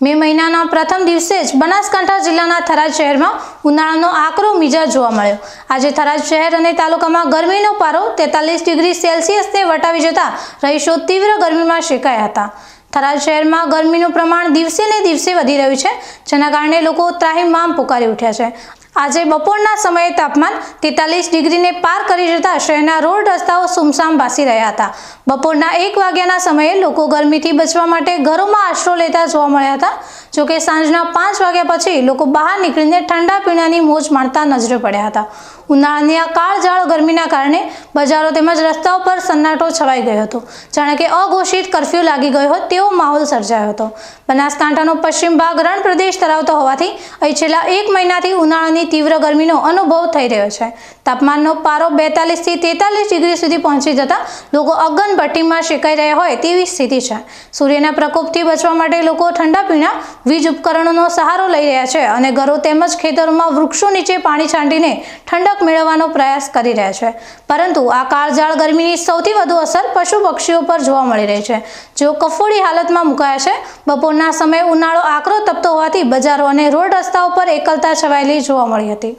મે મહિનાના પ્રથમ દિવસે જ બનાસકાંઠા જિલ્લાના થરાદ શહેરમાં ઉનાળાનો આકરો મિજાજ જોવા મળ્યો. આજે થરાદ શહેર અને તાલુકામાં ગરમીનો પારો તેતાલીસ ડિગ્રી સેલ્સિયસને વટાવી જતા રહીશો તીવ્ર ગરમીમાં શેકાયા હતા. થરાદ શહેરમાં ગરમીનું પ્રમાણ દિવસે ને દિવસે વધી રહ્યું છે, જેના કારણે લોકો ત્રાહિમામ પુકારી ઉઠ્યા છે. આજે બપોરના સમયે તાપમાન તેતાલીસ ડિગ્રીને પાર કરી જતા શહેરના રોડ રસ્તાઓ સુમસામ ભાસી રહ્યા હતા. બપોરના એક વાગ્યાના સમયે લોકો ગરમીથી બચવા માટે ઘરોમાં આશરો લેતા જોવા મળ્યા હતા. જોકે સાંજના પાંચ વાગ્યા પછી લોકો બહાર નીકળીને ઠંડા પીણાની મોજ માણતા નજરે પડ્યા હતા. ઉનાળાની આ કાળઝાળ ગરમીના કારણે બજારો તેમજ રસ્તાઓ પર સન્નાટો છવાઈ ગયો હતો. જાણે કે અઘોષિત કરફ્યુ લાગી ગયો હોય તેવો માહોલ સર્જાયો હતો. બનાસકાંઠાનો પશ્ચિમ ભાગ રણ પ્રદેશ ધરાવતો હોવાથી અહીં છેલ્લા એક મહિનાથી ઉનાળાની તીવ્ર ગરમીનો અનુભવ થઈ રહ્યો છે. તાપમાનનો પારો બેતાલીસથી તેતાલીસ ડિગ્રી સુધી પહોંચી જતાં લોકો અગનભટ્ટીમાં શેકાઈ રહ્યા હોય તેવી સ્થિતિ છે. સૂર્યના પ્રકોપથી બચવા માટે લોકો ઠંડા પીણા, વીજ ઉપકરણોનો સહારો લઈ રહ્યા છે અને ઘરો તેમજ ખેતરોમાં વૃક્ષો નીચે પાણી છાંટીને ઠંડક મેળવવાનો પ્રયાસ કરી રહ્યા છે. પરંતુ આ કાળઝાળ ગરમીની સૌથી વધુ અસર પશુ પક્ષીઓ પર જોવા મળી રહી છે. જેઓ કફોડી હાલતમાં મુકાયા છે. બપોરના સમયે ઉનાળો આકરો તપતો હોવાથી બજારો અને રોડ રસ્તાઓ પર એકલતા છવાયેલી જોવા મળી હતી.